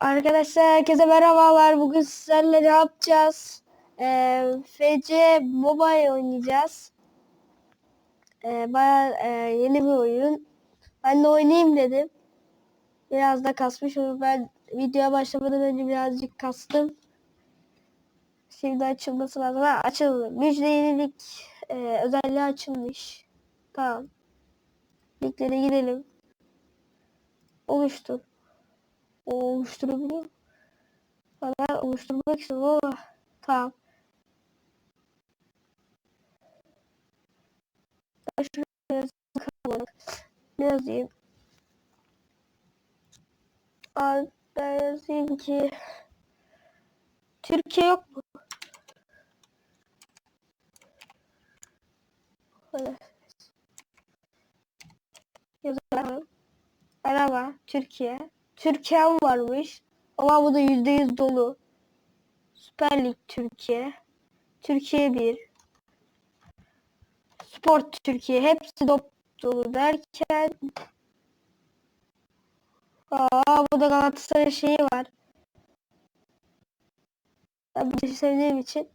Arkadaşlar herkese merhabalar. Bugün sizlerle ne yapacağız? Ee, FC Mobile oynayacağız. Ee, bayağı e, yeni bir oyun. Ben de oynayayım dedim. Biraz da kasmış ama ben videoya başlamadan önce birazcık kastım. Şimdi açılması lazım. Ha, açıldı. Müjde yenilik e, özelliği açılmış. Tamam. Linklere girelim. Oluştur. O oluşturabiliyor. Ben oluşturmak istiyorum ama tamam. Ben şuraya. Ne yazayım? Ben yazayım ki Türkiye yok mu? Yazalım. Merhaba Türkiye. Türkiye'm varmış. Ama bu da yüzde yüz dolu. Süper Lig Türkiye. Türkiye 1. Sport Türkiye. Hepsi dop dolu derken Aa, bu da Galatasaray şeyi var. Ben bir şey sevdiğim için.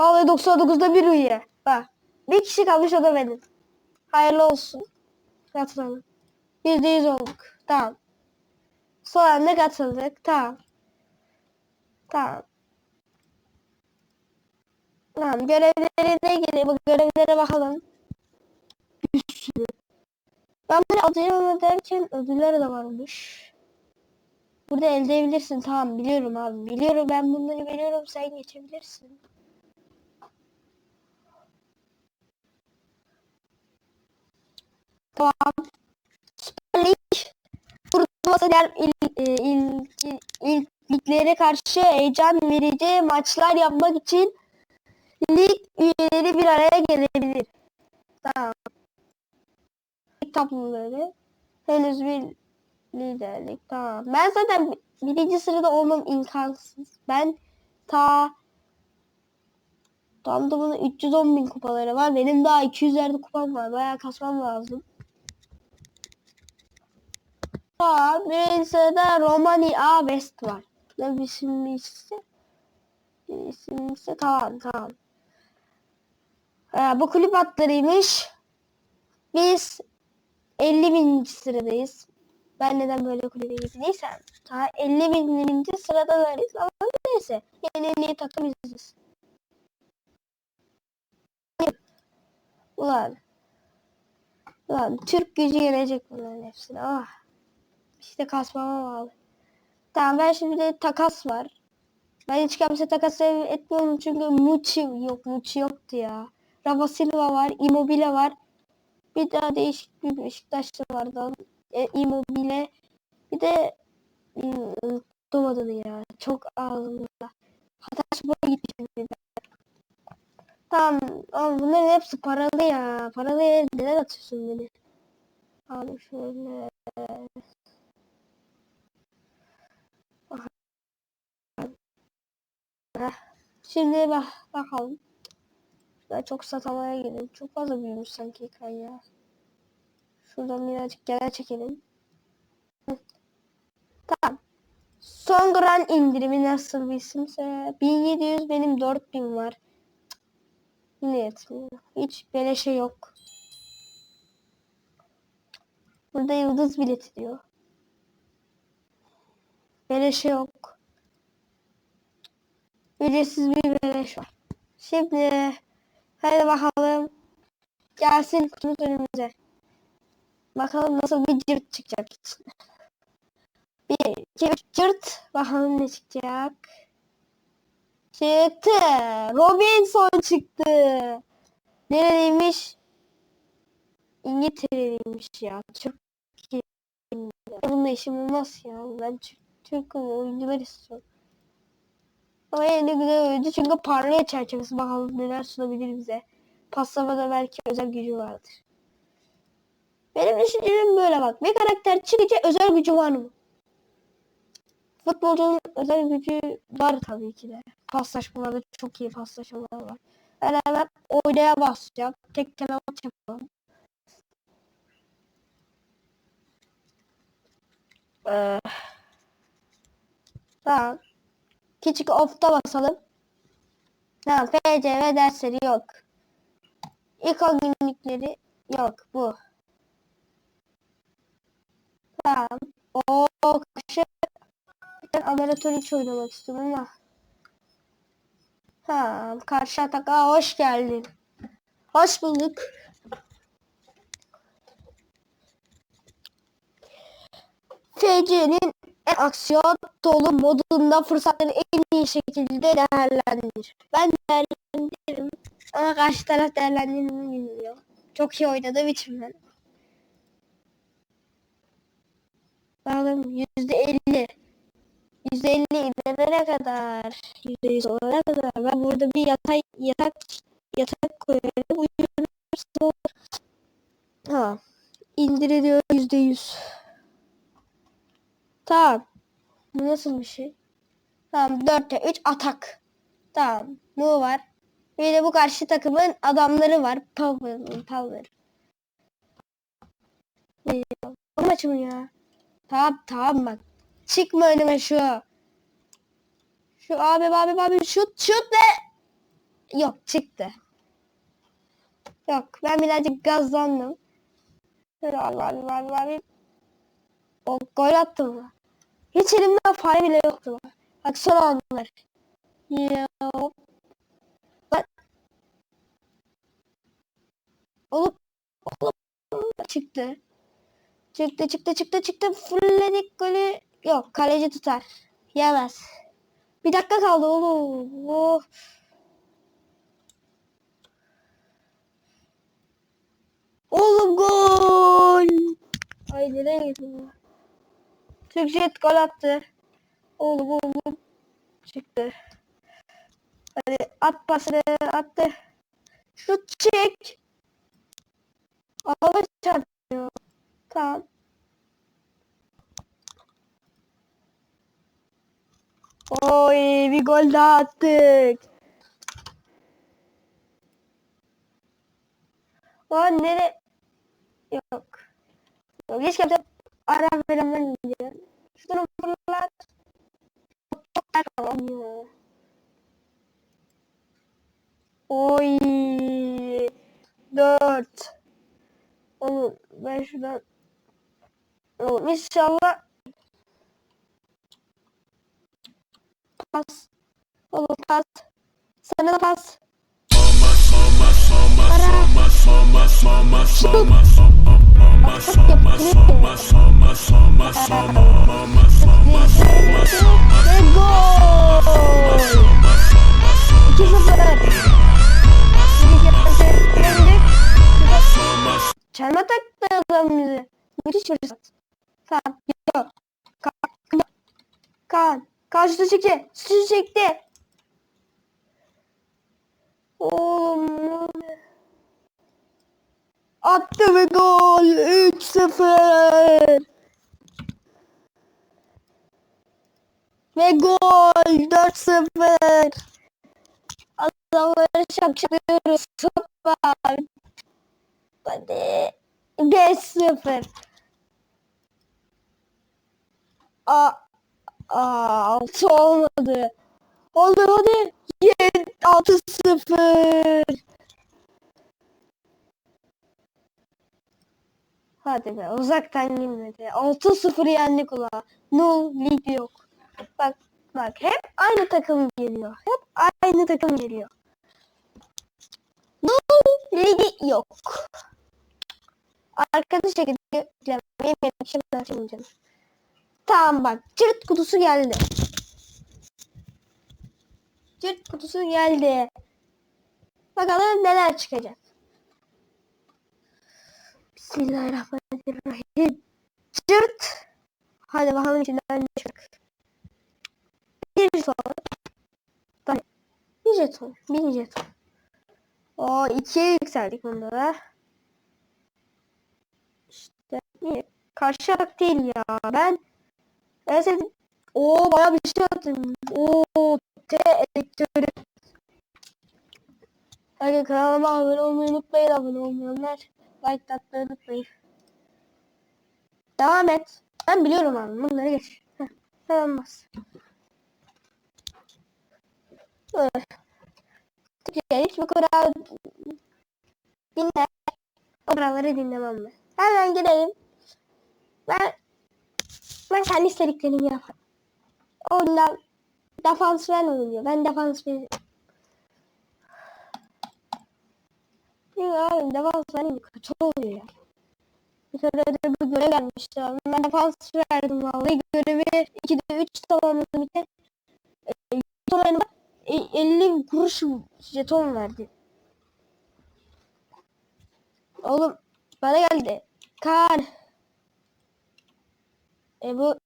Vallahi 99'da bir üye. Bak. Bir kişi kalmış o da benim. Hayırlı olsun. Katılalım. %100 olduk. Tamam. Sonra ne katıldık? Tamam. Tamam. Tamam. Görevlerine girelim. Bu görevlere bakalım. Bir sürü. Ben böyle adayım derken ödüller de varmış. Burada elde edebilirsin. Tamam biliyorum abi. Biliyorum ben bunları biliyorum. Sen geçebilirsin. Tamam. Süper Lig e, il, il, il, liglere karşı heyecan verici maçlar yapmak için lig üyeleri bir araya gelebilir. Tamam. Lig tabloları henüz bir liderlik. Tamam. Ben zaten birinci sırada olmam imkansız. Ben ta Tam da bunun 310 bin kupaları var. Benim daha 200'lerde kupam var. Bayağı kasmam lazım. Tamam. Birinci sırada Romani A West var. Bir isim ise? İsim ise tamam tamam. Ee, bu kulüp adlarıymış. Biz 50 bin sıradayız. Ben neden böyle kulübe gittiysem. Ta 50 bininci sıradalarız ama neyse. Yeni en iyi takım biziz. Ulan. Ulan Türk gücü yenecek bunların hepsini. Ah. İşte kasmama bağlı. Tamam ben şimdi de takas var. Ben hiç kimse takas etmiyorum çünkü Muçi yok. Muçi yoktu ya. Rafa Silva var. Immobile var. Bir daha değişik bir Beşiktaşlı vardı. E, Immobile. Bir de unuttum adını ya. Çok ağzımda. Hatta spora gitmişim bir de. Tamam. Ama bunların hepsi paralı ya. Paralı yere neden atıyorsun beni? Abi şöyle. Heh. Şimdi bak bakalım. Ben çok satamaya gidelim. Çok fazla büyümüş sanki ekran ya. Şuradan birazcık gene çekelim. Hı. Tamam. Son Gran indirimi nasıl bir isimse 1700 benim 4000 var. Ne yetmiyor. Hiç beleşe yok. Burada yıldız bileti diyor. Beleşe yok. Ücretsiz bir beleş var. Şimdi hadi bakalım. Gelsin kutumuz önümüze. Bakalım nasıl bir cırt çıkacak içinde. Bir, iki, üç cırt. Bakalım ne çıkacak. Çıktı. Robinson çıktı. Nereliymiş? İngiltere'liymiş ya. İyi. Bununla işim olmaz ya. Ben Türk, Türk oyuncular istiyorum. Ama yine güzel oyuncu çünkü parlaya çerçevesi bakalım neler sunabilir bize. Paslamada belki özel gücü vardır. Benim düşüncem böyle bak. Bir karakter çıkınca özel gücü var mı? Futbolcunun özel gücü var tabii ki de. Paslaşmalarda çok iyi paslaşmalar var. Ben hemen oynaya basacağım. Tek kelime yapalım. Ee, Tamam. Küçük off'ta basalım. Tamam. FCV dersleri yok. İlk günlükleri yok. Bu. Tamam. O karşı ben Ameritor hiç oynamak istiyorum ama. Tamam. Karşı ataka hoş geldin. Hoş bulduk. FC'nin en aksiyon dolu modunda fırsatları en iyi şekilde değerlendir. Ben değerlendiririm ama karşı taraf değerlendirmeyi bilmiyor. Çok iyi oynadığım için ben. Bakalım yüzde elli. Yüzde elli inene kadar. Yüzde yüz olana kadar. Ben burada bir yatak yatak yatak koyarım. Uyuyorum. Ha. İndiriliyor yüzde yüz. Tamam. Bu nasıl bir şey? Tamam 4'te 3 atak. Tamam. Bu var. Bir de bu karşı takımın adamları var. Power. Power. Ee, Onu açmıyor ya. Tamam tamam bak. Çıkma önüme şu. Şu abi abi abi şut şut ne? Yok çıktı. Yok ben birazcık gazlandım. Şöyle abi abi abi abi. O gol attım mı? Hiç elimden fare bile yoktu. Bak son anlar. Yok. Bak. Olup olup çıktı. Çıktı çıktı çıktı çıktı. Fulledik golü. Yok kaleci tutar. Yemez. Bir dakika kaldı oğlum. Oh. Oğlum gol. Ay nereye gitti bu? Türkçe gol attı. Oğlum oğlum. Çıktı. Hadi at pasını attı. Şut çek. Ağla çarpıyor. Tamam. Oy bir gol daha attık. O nere? Yok. Yok hiç kimse ara veremem diyor. Şunu fırlat. Oy. Dört. Oğlum ben şuradan. Oğlum inşallah. Pas. Oğlum pas. Sana da pas. Para. Ve gol. 2-0. Çelme taktı adam bizi. Müthiş fırsat. Tamam. Yok. Kaan. Kaan. Kaan şutu çekti. Şutu çekti. Oğlum. Attı ve gol. 3-0. Ve gol 4-0. Adamları şakşalıyoruz. Süper. Hadi. 5-0. Aa, aa, 6 olmadı. Oldu hadi. 7 6-0. Hadi be uzaktan girmedi. 6-0 yendik ula. No lig yok. Bak bak hep aynı takım geliyor. Hep aynı takım geliyor. No ligi yok. Arkadaş şekilde yüklemeyi benim için açamayacağım. Tamam bak cırt kutusu geldi. Cırt kutusu geldi. Bakalım neler çıkacak. Bismillahirrahmanirrahim. Cırt. Hadi bakalım içinden ne çıkacak. Bir jeton. Tamam. Bir jeton. Bir jeton. O ikiye yükseldik bunda da. İşte iyi. Karşı atak değil ya. Ben ben sevdim. Oo bayağı bir şey attım. Oo T elektörü. Hadi kanalıma abone olmayı unutmayın abone olmayanlar. Like atmayı unutmayın. Devam et. Ben biliyorum abi bunları geç. Heh, sen olmaz. Evet. Türkiye hiç bu kadar dinle. O buraları dinlemem ben. Hemen gidelim. Ben ben kendi istediklerimi yaparım. Ondan defans ben oynuyor. Ben defans veririm. Abi defans benim kötü oluyor ya. Bir kere de bir görev gelmişti abi. Ben defans verdim vallahi. Görevi 2'de 3 tamamladım bir de. E, jeton e, 50 kuruş jeton verdi. Oğlum bana geldi. Kan. E bu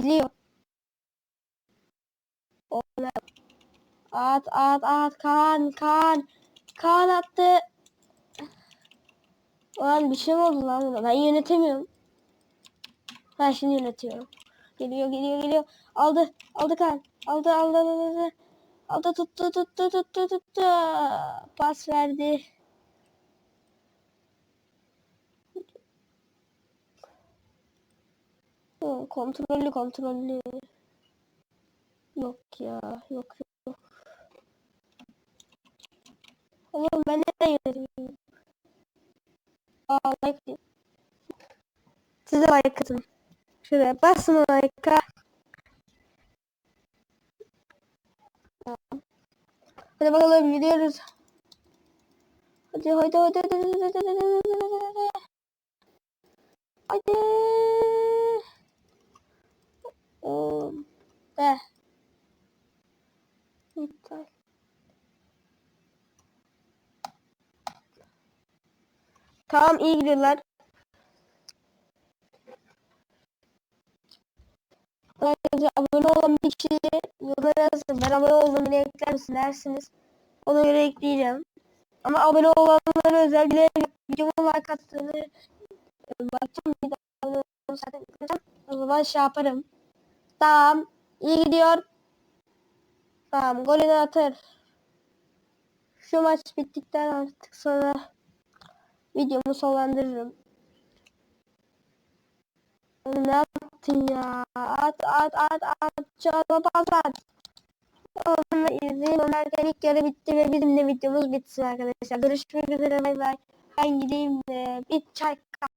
biliyor. Oğlum. At at at kan kan. Kan attı. Lan bir şey mi oldu lan? Ben yönetemiyorum. Ben şimdi yönetiyorum. Geliyor geliyor geliyor. Aldı aldı kan. Aldı aldı aldı aldı. Aldı tuttu tuttu tuttu tuttu. Pas verdi. Kontrollü kontrollü. Yok ya yok yok. Oğlum ben neden yönetiyorum? Aa like. Size like atın. Şuraya basın like'a. Hadi bakalım gidiyoruz. Hadi hadi hadi hadi hadi hadi hadi hadi hadi hadi. Hadi. Oğlum. De. İptal. Tamam iyi gidiyorlar. Arkadaşlar abone olan bir kişi yorumlara yazsın. Ben abone oldum beni ekler misin dersiniz. Ona göre ekleyeceğim. Ama abone olanlara özel bile videomu like attığını e, bakacağım. Bir daha zaten O zaman şey yaparım. Tamam. iyi gidiyor. Tamam golünü atar. Şu maç bittikten artık sonra videomu sonlandırırım. Yaptın ya? At at at at. Çalma pas at. Oğlum izleyin oynarken ilk yarı bitti ve bizim de videomuz bitsin arkadaşlar. Görüşmek üzere bay bay. Ben gideyim de bir çay